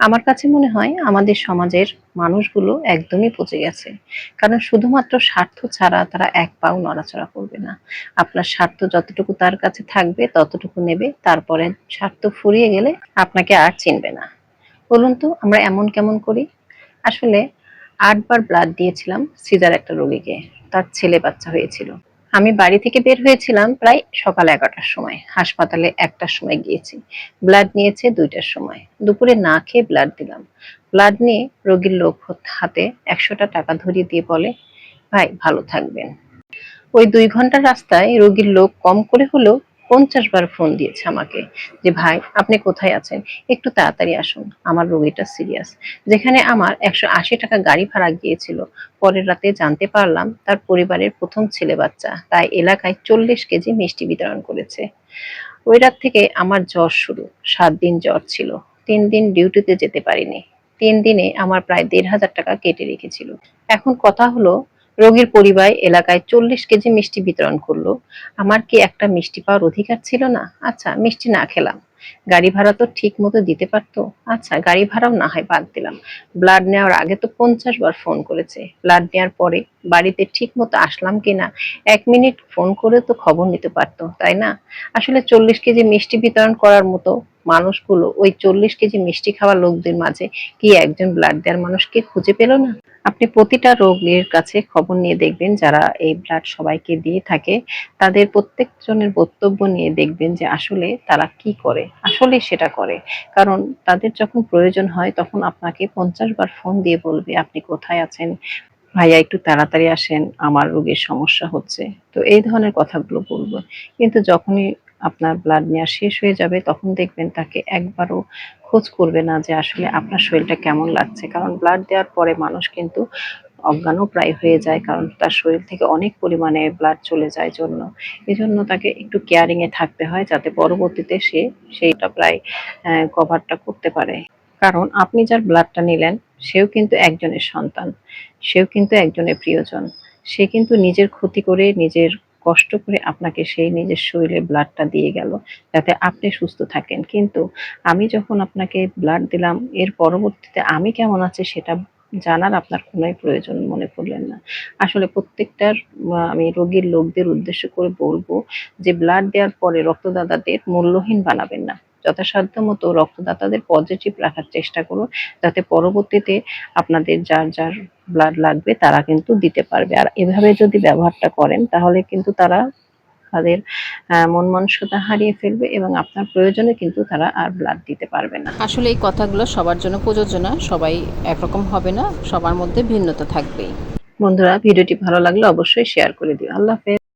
আমার কাছে মনে হয় আমাদের সমাজের মানুষগুলো একদমই পচে গেছে। কারণ শুধুমাত্র স্বার্থ ছাড়া তারা এক পাও নড়াচড়া করবে না। আপনার স্বার্থ যতটুকু তার কাছে থাকবে, ততটুকু নেবে। তারপরে স্বার্থ ফুরিয়ে গেলে আপনাকে আর চিনবে না। বলুন তো, আমরা এমন কেমন করি? আসলে আটবার ব্লাড দিয়েছিলাম সিজার একটা রোগীকে। তার ছেলে বাচ্চা হয়েছিল। আমি বাড়ি থেকে বের হয়েছিলাম প্রায় সকাল এগারোটার সময়। হাসপাতালে একটার সময় গিয়েছি। ব্লাড নিয়েছে দুইটার সময়। দুপুরে না খেয়ে ব্লাড দিলাম। ব্লাড নিয়ে রোগীর লোক হাতে একশোটা টাকা ধরিয়ে দিয়ে বলে, ভাই, ভালো থাকবেন। ওই দুই ঘণ্টার রাস্তায় রোগীর লোক কম করে হলেও পঞ্চাশ বার ফোন দিয়েছে আমাকে যে, ভাই, আপনি কোথায় আছেন? একটু তাড়াতাড়ি আসুন, আমার রোগীটা সিরিয়াস যেখানে আমার একশো আশি টাকা গাড়ি ভাড়া গিয়েছিল। পরের রাতে জানতে পারলাম তার পরিবারের প্রথম ছেলে বাচ্চা, তাই এলাকায় চল্লিশ কেজি মিষ্টি বিতরণ করেছে। ওই রাত থেকে আমার জ্বর শুরু, সাত দিন জ্বর ছিল। তিন দিন ডিউটিতে যেতে পারিনি। তিন দিনে আমার প্রায় দেড় হাজার টাকা কেটে রেখেছিল। এখন কথা হলো রোগীর পরিবার এলাকায় চল্লিশ কেজি মিষ্টি বিতরণ করল। আমার কি একটা মিষ্টি পাওয়ার অধিকার ছিল না? আচ্ছা মিষ্টি না খেলাম। গাড়ি ভাড়া তো ঠিক মতো দিতে পারতো। আচ্ছা গাড়ি ভাড়াও না হয় বাদ দিলাম। ব্লাড নেওয়ার আগে তো পঞ্চাশ বার ফোন করেছে। ব্লাড নেওয়ার পরে বাড়িতে ঠিক মতো আসলাম কিনা, এক মিনিট ফোন করে তো খবর নিতে পারতো, তাই না? আসলে চল্লিশ কেজি মিষ্টি বিতরণ করার মতো মানুষগুলো ওই চল্লিশ কেজি মিষ্টি খাওয়া লোকদের মাঝে কি একজন ব্লাড দেওয়ার মানুষকে খুঁজে পেল না? আপনি প্রতিটা রোগীর কাছে খবর নিয়ে দেখবেন, যারা এই ব্লাড সবাইকে দিয়ে থাকে, তাদের প্রত্যেকজনের বক্তব্য নিয়ে দেখবেন যে আসলে তারা কি করে, আসলে সেটা করে। কারণ তাদের যখন প্রয়োজন হয়, তখন আপনাকে পঞ্চাশ বার ফোন দিয়ে বলবে, আপনি কোথায় আছেন? ভাইয়া, একটু তাড়াতাড়ি আসেন, আমার রোগীর সমস্যা হচ্ছে। তো এই ধরনের কথাগুলো বলব। কিন্তু যখনই আপনার ব্লাড নেওয়া শেষ হয়ে যাবে, তখন দেখবেন তাকে একবারও খোঁজ করবে না যে আসলে আপনার শরীরটা কেমন লাগছে। কারণ ব্লাড দেওয়ার পরে মানুষ কিন্তু অজ্ঞানও প্রায় হয়ে যায়, কারণ তার শরীর থেকে অনেক পরিমাণে ব্লাড চলে যায় জন্য। এজন্য তাকে একটু কেয়ারিংয়ে থাকতে হয় যাতে পরবর্তীতে সে সেইটা প্রায় কভারটা করতে পারে। কারণ আপনি যার ব্লাডটা নিলেন, সেও কিন্তু একজনের সন্তান, সেও কিন্তু একজনের প্রিয়জন। সে কিন্তু নিজের ক্ষতি করে নিজের কষ্ট করে আপনাকে সেই নিজের শরীরে ব্লাডটা দিয়ে গেল, যাতে আপনি সুস্থ থাকেন। কিন্তু আমি যখন আপনাকে ব্লাড দিলাম, এর পরবর্তীতে আমি কেমন আছি সেটা জানার আপনার কোনোই প্রয়োজন মনে করলেন না। আসলে প্রত্যেকটার আমি রোগীর লোকদের উদ্দেশ্য করে বলব যে ব্লাড দেওয়ার পরে রক্তদাতাদের মূল্যহীন বানাবেন না। যথাসাধ্য মতো রক্তদাতাদের পজিটিভ রাখার চেষ্টা করুন যাতে পরবর্তীতে আপনাদের যার যার ব্লাড লাগবে তারা কিন্তু দিতে পারবে। আর এভাবে যদি ব্যবহারটা করেন তাহলে কিন্তু তারা তাদের মন মানসতা হারিয়ে ফেলবে এবং আপনার প্রয়োজনে কিন্তু তারা আর ব্লাড দিতে পারবে না। আসলে এই কথাগুলো সবার জন্য প্রযোজ্য না সবাই একরকম হবে না সবার মধ্যে ভিন্নতা থাকবেই। বন্ধুরা ভিডিওটি ভালো লাগলে অবশ্যই শেয়ার করে দিও। আল্লাহ হাফেজ।